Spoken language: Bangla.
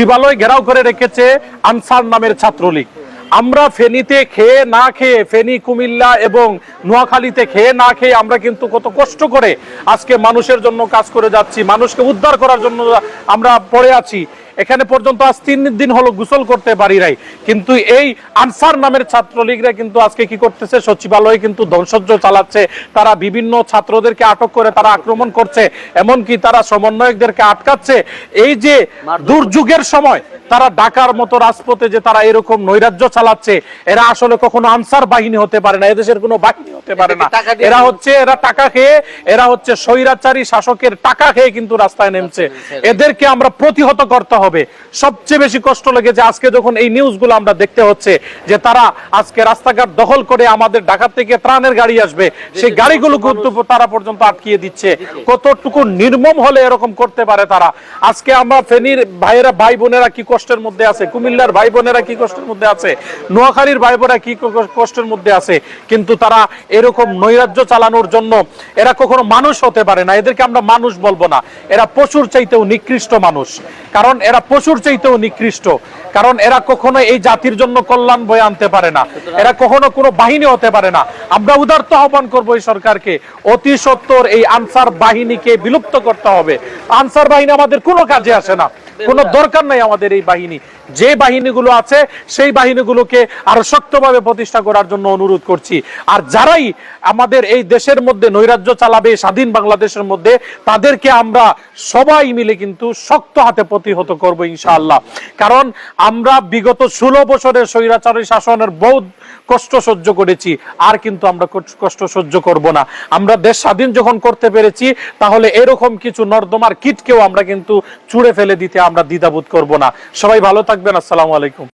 সচিবালয় ঘেরাও করে রেখেছে আনসার নামের ছাত্রলীগ। আমরা ফেনীতে খেয়ে না খেয়ে, ফেনী, কুমিল্লা এবং নোয়াখালীতে খেয়ে না খেয়ে আমরা কিন্তু কত কষ্ট করে আজকে মানুষের জন্য কাজ করে যাচ্ছি, মানুষকে উদ্ধার করার জন্য আমরা পড়ে আছি। এখানে পর্যন্ত আজ তিন দিন হলো গোসল করতে পারি নাই। কিন্তু এই আনসার নামের ছাত্রলীগরা কিন্তু আজকে কি করতেছে? সচিবালয়ে কিন্তু ধ্বংসজ্জ চালাচ্ছে। তারা বিভিন্ন ছাত্রদেরকে আটক করে তারা আক্রমণ করছে। এমনকি তারা সমন্বয়কদেরকে আটকাচ্ছে। এই যে দুর্যোগের সময় তারা ডাকার মতো রাজপথে যে তারা এরকম নৈরাজ্য চালাচ্ছে এরা আসলে কখনো আনসার বাহিনী হতে পারে না এদেশের কোনো বাহিনী হতে পারে না। এরা হচ্ছে এরা টাকা খেয়ে এরা হচ্ছে স্বৈরাচারী শাসকের টাকা খেয়ে কিন্তু রাস্তায় নেমছে। এদেরকে আমরা প্রতিহত করতে হবে। সবচেয়ে বেশি কষ্ট লেগেছে আজকে যখন এই নিউজগুলো আমরা দেখতে হচ্ছে, যে তারা আজকে রাস্তাঘাট দখল করে আমাদের ঢাকা থেকে ত্রাণের গাড়ি আসবে। সেই গাড়িগুলো কিন্তু তারা পর্যন্ত আটকিয়ে দিচ্ছে। কতটুকু নির্মম হলে এরকম করতে পারে তারা? আজকে আমরা ফেনীর ভাইয়েরা, ভাই বোনেরা কি কষ্টের মধ্যে আছে? কুমিল্লার ভাই বোনেরা কি কষ্টের মধ্যে আছে? নোয়াখালীর ভাই বোনেরা কি, কষ্টের মধ্যে আছে? কিন্তু তারা এরকম নৈরাজ্য চালানোর জন্য এরা কখনো মানুষ হতে পারে না। এদেরকে আমরা মানুষ বলব না। এরা পশুর চাইতেও নিকৃষ্ট মানুষ। কারণ এরা পশুর চাইতেও নিকৃষ্ট। কারণ এরা কখনো এই জাতির জন্য কল্যাণ বয়ে আনতে পারে না। এরা কখনো কোনো বাহিনী হতে পারে না। আমরা উদার্ত আহ্বান করব এই সরকারকে অতি সত্তর এই আনসার বাহিনীকে বিলুপ্ত করতে হবে। আনসার বাহিনী আমাদের কোনো কাজে আসে না। কোনো দরকার নাই আমাদের এই বাহিনী। যে বাহিনীগুলো আছে সেই বাহিনীগুলোকে আরও শক্তভাবে প্রতিষ্ঠা করার জন্য অনুরোধ করছি। আর যারাই আমাদের এই দেশের মধ্যে নৈরাজ্য চালাবে স্বাধীন বাংলাদেশের মধ্যে তাদেরকে আমরা সবাই মিলে কিন্তু শক্ত হাতে প্রতিহত করব ইনশাআল্লাহ। কারণ আমরা বিগত ষোলো বছরের স্বৈরাচারী শাসনের বহু কষ্ট সহ্য করেছি। আর কিন্তু আমরা কষ্ট- সহ্য করব না। আমরা দেশ স্বাধীন যখন করতে পেরেছি, তাহলে এরকম কিছু নর্দমার কিটকেও আমরা কিন্তু চুড়ে ফেলে দিতে আমরা দ্বিধাবোধ করব না। সবাই ভালো থাকবেন, আসসালামু আলাইকুম।